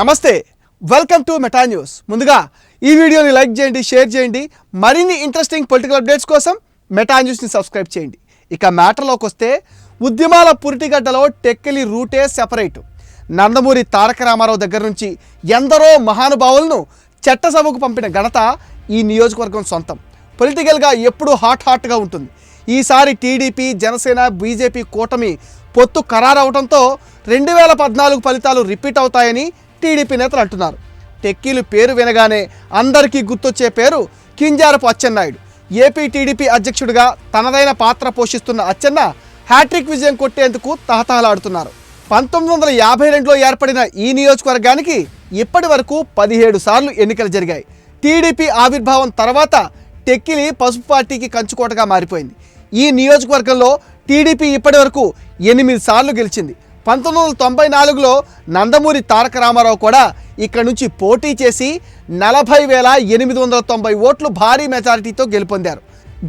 నమస్తే welcome to Meta news ముందుగా ఈ వీడియోని లైక్ చేయండి షేర్ చేయండి. మరిన్ని ఇంట్రెస్టింగ్ పొలిటికల్ అప్డేట్స్ కోసం మెటా న్యూస్ని సబ్స్క్రైబ్ చేయండి. ఇక మ్యాటర్లోకి వస్తే ఉద్యమాల పురిటిగడ్డలో టెక్కిలి రూటే సెపరేట్ నందమూరి తారక రామారావు దగ్గర నుంచి ఎందరో మహానుభావులను చట్టసభకు పంపిన ఘనత ఈ నియోజకవర్గం సొంతం. పొలిటికల్గా ఎప్పుడూ హాట్ హాట్గా ఉంటుంది. ఈసారి టీడీపీ జనసేన బీజేపీ కూటమి పొత్తు ఖరారవడంతో రెండు వేల పద్నాలుగు ఫలితాలు రిపీట్ అవుతాయని టీడీపీ నేతలు అంటున్నారు. టెక్కీలు పేరు వినగానే అందరికీ గుర్తొచ్చే పేరు కింజారపు అచ్చెన్నాయుడు. ఏపీ టీడీపీ అధ్యక్షుడిగా తనదైన పాత్ర పోషిస్తున్న అచ్చెన్న హ్యాట్రిక్ విజయం కొట్టేందుకు తహతహలాడుతున్నారు. పంతొమ్మిది వందల యాభై రెండులో ఏర్పడిన ఈ నియోజకవర్గానికి ఇప్పటి వరకు పదిహేడు సార్లు ఎన్నికలు జరిగాయి. టీడీపీ ఆవిర్భావం తర్వాత టెక్కిలి పసుపు పార్టీకి కంచుకోటగా మారిపోయింది. ఈ నియోజకవర్గంలో టీడీపీ ఇప్పటి వరకు ఎనిమిది సార్లు గెలిచింది. పంతొమ్మిది వందల తొంభై నాలుగులో నందమూరి తారక రామారావు కూడా ఇక్కడ నుంచి పోటీ చేసి నలభై వేల ఎనిమిది వందల తొంభై ఓట్లు భారీ మెజారిటీతో గెలుపొందారు.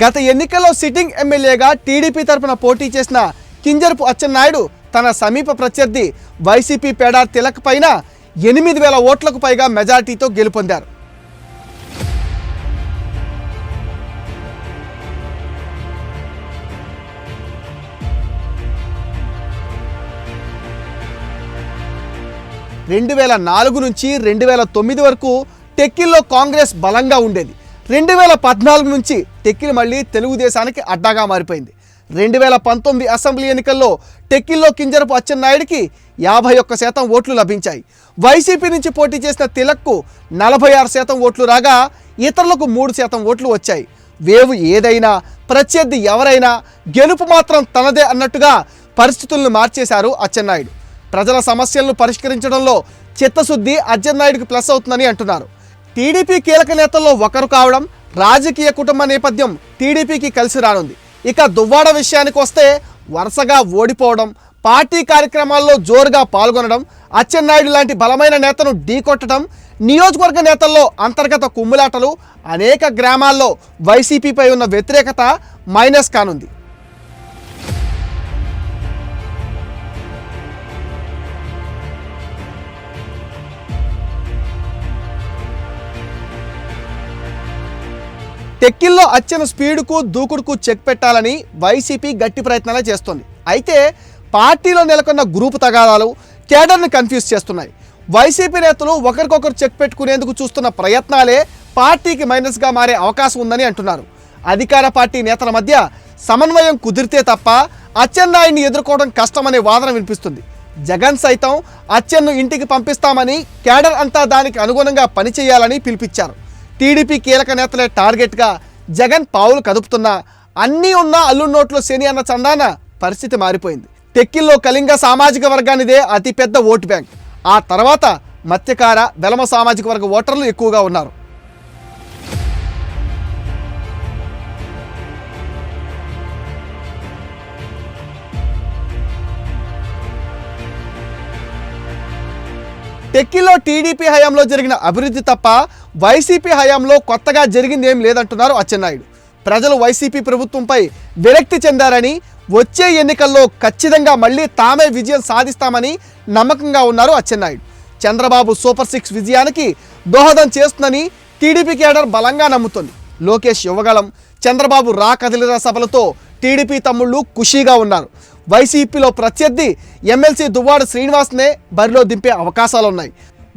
గత ఎన్నికల్లో సిట్టింగ్ ఎమ్మెల్యేగా టీడీపీ తరపున పోటీ చేసిన కింజరపు అచ్చెన్నాయుడు తన సమీప ప్రత్యర్థి వైసీపీ పేడార్ తిలక్ పైన ఎనిమిది వేల ఓట్లకు పైగా మెజారిటీతో గెలుపొందారు. రెండు వేల నాలుగు నుంచి రెండు వేల తొమ్మిది వరకు టెక్కిల్లో కాంగ్రెస్ బలంగా ఉండేది. రెండు వేల పద్నాలుగు నుంచి టెక్కిల్ మళ్ళీ తెలుగుదేశానికి అడ్డాగా మారిపోయింది. రెండు వేల పంతొమ్మిది అసెంబ్లీ ఎన్నికల్లో టెక్కిల్లో కింజరపు అచ్చెన్నాయుడికి యాభై ఒక్క శాతం ఓట్లు లభించాయి. వైసీపీ నుంచి పోటీ చేసిన తిలక్కు నలభై ఆరు శాతం ఓట్లు రాగా ఇతరులకు మూడు శాతం ఓట్లు వచ్చాయి. వేవు ఏదైనా ప్రత్యర్థి ఎవరైనా గెలుపు మాత్రం తనదే అన్నట్టుగా పరిస్థితులను మార్చేశారు అచ్చెన్నాయుడు. ప్రజల సమస్యలను పరిష్కరించడంలో చిత్తశుద్ధి అచ్చెన్నాయుడికి ప్లస్ అవుతుందని అంటున్నారు. టీడీపీ కీలక నేతల్లో ఒకరు కావడం రాజకీయ కుటుంబ నేపథ్యం టీడీపీకి కలిసి రానుంది. ఇక దువ్వాడ విషయానికి వస్తే వరుసగా ఓడిపోవడం పార్టీ కార్యక్రమాల్లో జోరుగా పాల్గొనడం అచ్చెన్నాయుడు లాంటి బలమైన నేతను ఢీకొట్టడం నియోజకవర్గ నేతల్లో అంతర్గత కుమ్ములాటలు అనేక గ్రామాల్లో వైసీపీపై ఉన్న వ్యతిరేకత మైనస్ కానుంది. టెక్కిల్లో అచ్చెన స్పీడ్కు దూకుడుకు చెక్ పెట్టాలని వైసీపీ గట్టి ప్రయత్నాలే చేస్తోంది. అయితే పార్టీలో నెలకొన్న గ్రూపు తగాదాలు కేడర్ని కన్ఫ్యూజ్ చేస్తున్నాయి. వైసీపీ నేతలు ఒకరికొకరు చెక్ పెట్టుకునేందుకు చూస్తున్న ప్రయత్నాలే పార్టీకి మైనస్గా మారే అవకాశం ఉందని అంటున్నారు. అధికార పార్టీ నేతల మధ్య సమన్వయం కుదిరితే తప్ప అచ్చెన్నాయుడిని ఎదుర్కోవడం కష్టమనే వాదన వినిపిస్తుంది. జగన్ సైతం అచ్చెన్ను ఇంటికి పంపిస్తామని కేడర్ అంతా దానికి అనుగుణంగా పనిచేయాలని పిలిపించారు. టీడీపీ కీలక నేతలే టార్గెట్గా జగన్ పావులు కదుపుతున్నా అన్నీ ఉన్న అల్లు నోట్లో శని అన్న చందాన పరిస్థితి మారిపోయింది. టెక్కిల్లో కళింగ సామాజిక వర్గానిదే అతిపెద్ద ఓటు బ్యాంక్. ఆ తర్వాత మత్స్యకార వెలమ సామాజిక వర్గ ఓటర్లు ఎక్కువగా ఉన్నారు. టెక్కిలో టీడీపీ హయాంలో జరిగిన అభివృద్ధి తప్ప వైసీపీ హయాంలో కొత్తగా జరిగింది ఏం లేదంటున్నారు అచ్చెన్నాయుడు. ప్రజలు వైసీపీ ప్రభుత్వంపై విరక్తి చెందారని వచ్చే ఎన్నికల్లో ఖచ్చితంగా మళ్ళీ తామే విజయం సాధిస్తామని నమ్మకంగా ఉన్నారు అచ్చెన్నాయుడు. చంద్రబాబు సూపర్ సిక్స్ విజయానికి దోహదం చేస్తుందని టీడీపీ కేడర్ బలంగా నమ్ముతుంది. లోకేష్ యువగలం చంద్రబాబు రా కదిలిరా సభలతో టీడీపీ తమ్ముళ్ళు ఖుషీగా ఉన్నారు. వైసీపీలో ప్రత్యర్థి ఎమ్మెల్సీ దువ్వాడ శ్రీనివాస్నే బరిలో దింపే అవకాశాలున్నాయి.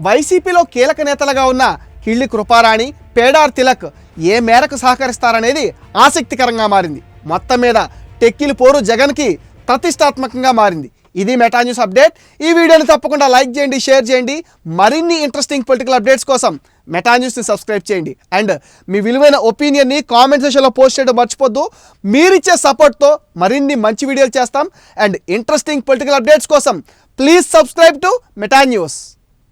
వైసీపీలో కీలక నేతలుగా ఉన్న హిళ్ళి కృపారాణి పేడార్ తిలక్ ఏ మేరకు సహకరిస్తారనేది ఆసక్తికరంగా మారింది. మొత్తం మీద టెక్కిలి పోరు జగన్కి ప్రతిష్టాత్మకంగా మారింది. ఇది మెటా న్యూస్ అప్డేట్. ఈ వీడియోని తప్పకుండా లైక్ చేయండి షేర్ చేయండి. మరిన్ని ఇంట్రెస్టింగ్ పొలిటికల్ అప్డేట్స్ కోసం మెటా న్యూస్ని సబ్స్క్రైబ్ చేయండి. అండ్ మీ విలువైన ఒపీనియన్ని కామెంట్ సెషన్లో పోస్ట్ చేయడం మర్చిపోద్దు. మీరిచ్చే సపోర్ట్తో మరిన్ని మంచి వీడియోలు చేస్తాం. అండ్ ఇంట్రెస్టింగ్ పొలిటికల్ అప్డేట్స్ కోసం please subscribe to Meta news.